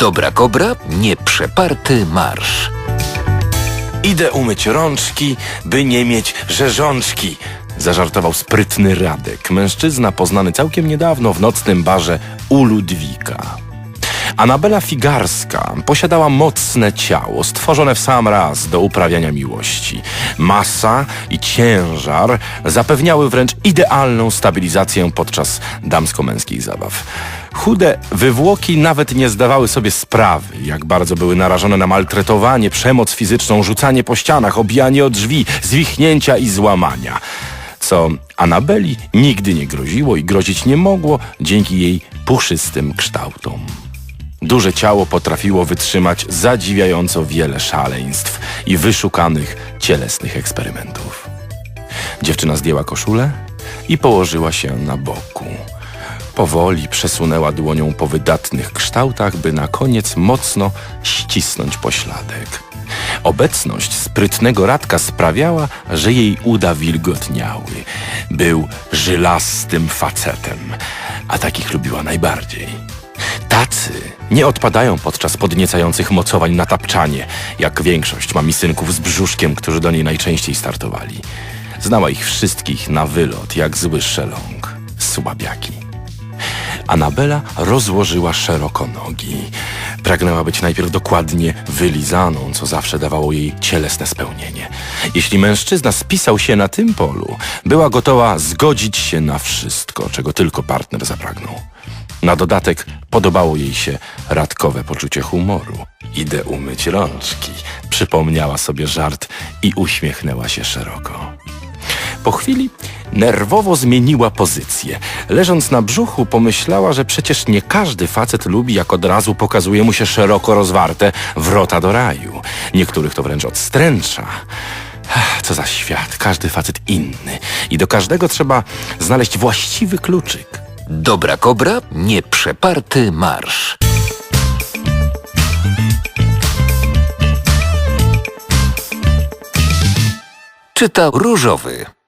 Dobra kobra, nieprzeparty marsz. Idę umyć rączki, by nie mieć rzeżączki. Zażartował sprytny Radek, mężczyzna poznany całkiem niedawno w nocnym barze u Ludwika. Anabela Figarska posiadała mocne ciało, stworzone w sam raz do uprawiania miłości. Masa i ciężar zapewniały wręcz idealną stabilizację podczas damsko-męskich zabaw. Chude wywłoki nawet nie zdawały sobie sprawy, jak bardzo były narażone na maltretowanie, przemoc fizyczną, rzucanie po ścianach, obijanie o drzwi, zwichnięcia i złamania. Co Anabeli nigdy nie groziło i grozić nie mogło dzięki jej puszystym kształtom. Duże ciało potrafiło wytrzymać zadziwiająco wiele szaleństw i wyszukanych cielesnych eksperymentów. Dziewczyna zdjęła koszulę i położyła się na boku. Powoli przesunęła dłonią po wydatnych kształtach, by na koniec mocno ścisnąć pośladek. Obecność sprytnego Radka sprawiała, że jej uda wilgotniały. Był żylastym facetem, a takich lubiła najbardziej. Nie odpadają podczas podniecających mocowań na tapczanie, jak większość mamisynków z brzuszkiem, którzy do niej najczęściej startowali. Znała ich wszystkich na wylot, jak zły szeląg. Słabiaki. Anabela rozłożyła szeroko nogi. Pragnęła być najpierw dokładnie wylizaną, co zawsze dawało jej cielesne spełnienie. Jeśli mężczyzna spisał się na tym polu, była gotowa zgodzić się na wszystko, czego tylko partner zapragnął. Na dodatek podobało jej się radkowe poczucie humoru. Idę umyć rączki, przypomniała sobie żart i uśmiechnęła się szeroko. Po chwili nerwowo zmieniła pozycję. Leżąc na brzuchu, pomyślała, że przecież nie każdy facet lubi, jak od razu pokazuje mu się szeroko rozwarte wrota do raju. Niektórych to wręcz odstręcza. Co za świat, każdy facet inny. I do każdego trzeba znaleźć właściwy kluczyk. Dobra kobra, nieprzeparty marsz. Czytał Różowy.